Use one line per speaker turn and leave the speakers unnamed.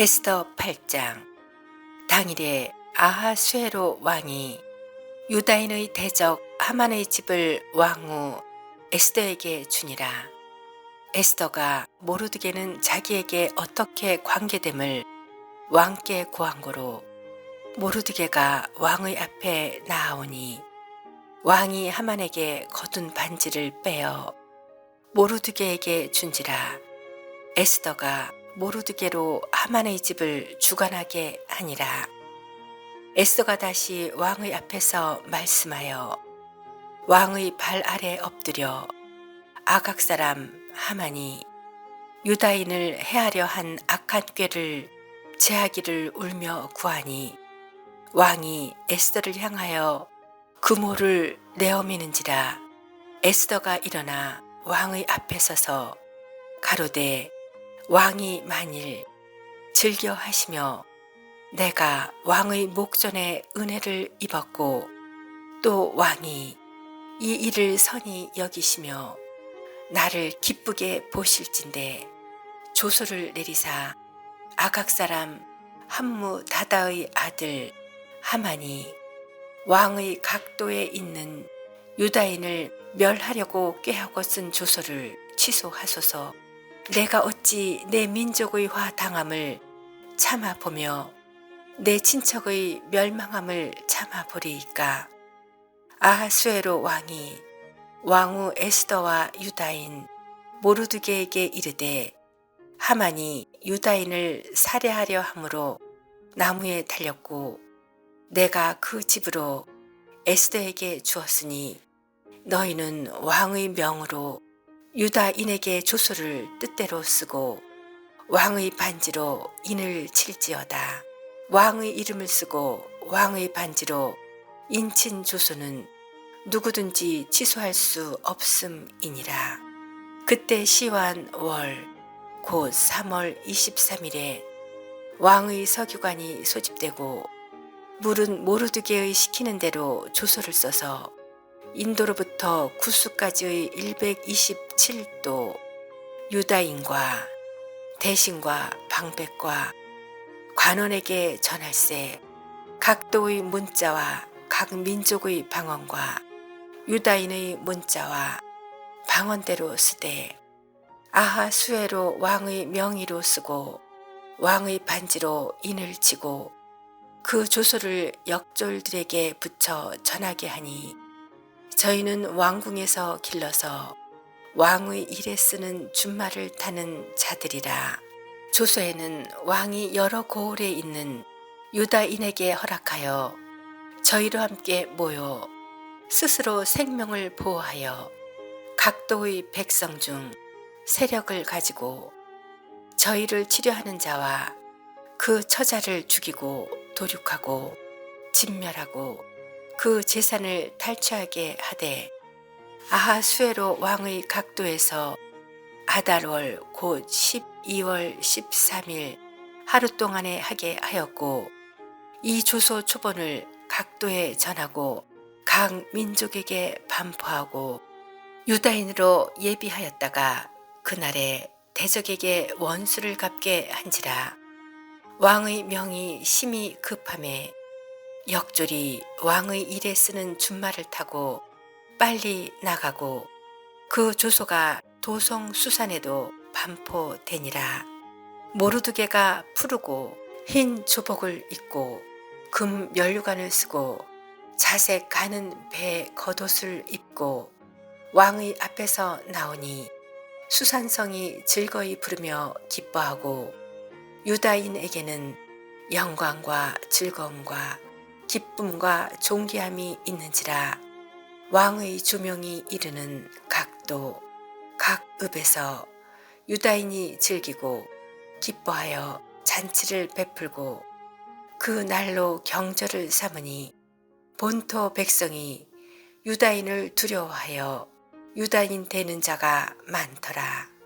에스더 8장 당일에 아하수에로 왕이 유다인의 대적 하만의 집을 왕후 에스더에게 주니라. 에스더가 모르드게는 자기에게 어떻게 관계됨을 왕께 구한 거로 모르드게가 왕의 앞에 나아오니 왕이 하만에게 거둔 반지를 빼어 모르드게에게 준지라 에스더가 모르드게로 하만의 집을 주관하게 하니라. 에스더가 다시 왕의 앞에서 말씀하여 왕의 발 아래 엎드려 아각 사람 하만이 유다인을 해하려 한 악한 꾀를 제하기를 울며 구하니 왕이 에스더를 향하여 금호를 내어미는지라 에스더가 일어나 왕의 앞에 서서 가로되 왕이 만일 즐겨 하시며 내가 왕의 목전에 은혜를 입었고 또 왕이 이 일을 선히 여기시며 나를 기쁘게 보실진데 조소를 내리사 아각 사람 함무 다다의 아들 하만이 왕의 각도에 있는 유다인을 멸하려고 꾀하고 쓴 조서를 취소하소서. 내가 어찌 내 민족의 화 당함을 참아 보며 내 친척의 멸망함을 참아 보리이까. 아하수에로 왕이 왕후 에스더와 유다인 모르드게에게 이르되 하만이 유다인을 살해하려 함으로 나무에 달렸고 내가 그 집으로 에스더에게 주었으니 너희는 왕의 명으로 유다인에게 조소를 뜻대로 쓰고 왕의 반지로 인을 칠지어다. 왕의 이름을 쓰고 왕의 반지로 인친 조소는 누구든지 취소할 수 없음이니라. 그때 시완 월, 곧 3월 23일에 왕의 서기관이 소집되고 물은 모르드게의 시키는 대로 조소를 써서 인도로부터 구스까지의 127도 유다인과 대신과 방백과 관원에게 전할세 각 도의 문자와 각 민족의 방언과 유다인의 문자와 방언대로 쓰되 아하 수에로 왕의 명의로 쓰고 왕의 반지로 인을 치고 그 조서를 역졸들에게 붙여 전하게 하니 저희는 왕궁에서 길러서 왕의 일에 쓰는 준말을 타는 자들이라. 조서에는 왕이 여러 고을에 있는 유다인에게 허락하여 저희로 함께 모여 스스로 생명을 보호하여 각도의 백성 중 세력을 가지고 저희를 치료하는 자와 그 처자를 죽이고 도륙하고 진멸하고 그 재산을 탈취하게 하되 아하수에로 왕의 각도에서 아달월 곧 12월 13일 하루 동안에 하게 하였고 이 조소 초본을 각도에 전하고 각 민족에게 반포하고 유다인으로 예비하였다가 그날에 대적에게 원수를 갚게 한지라 왕의 명이 심히 급함에 역졸이 왕의 일에 쓰는 준말을 타고 빨리 나가고 그 조소가 도성 수산에도 반포되니라. 모르드게가 푸르고 흰 조복을 입고 금 면류관을 쓰고 자색 가는 배 겉옷을 입고 왕의 앞에서 나오니 수산성이 즐거이 부르며 기뻐하고 유다인에게는 영광과 즐거움과 기쁨과 존귀함이 있는지라 왕의 조명이 이르는 각도 각 읍에서 유다인이 즐기고 기뻐하여 잔치를 베풀고 그 날로 경절을 삼으니 본토 백성이 유다인을 두려워하여 유다인 되는 자가 많더라.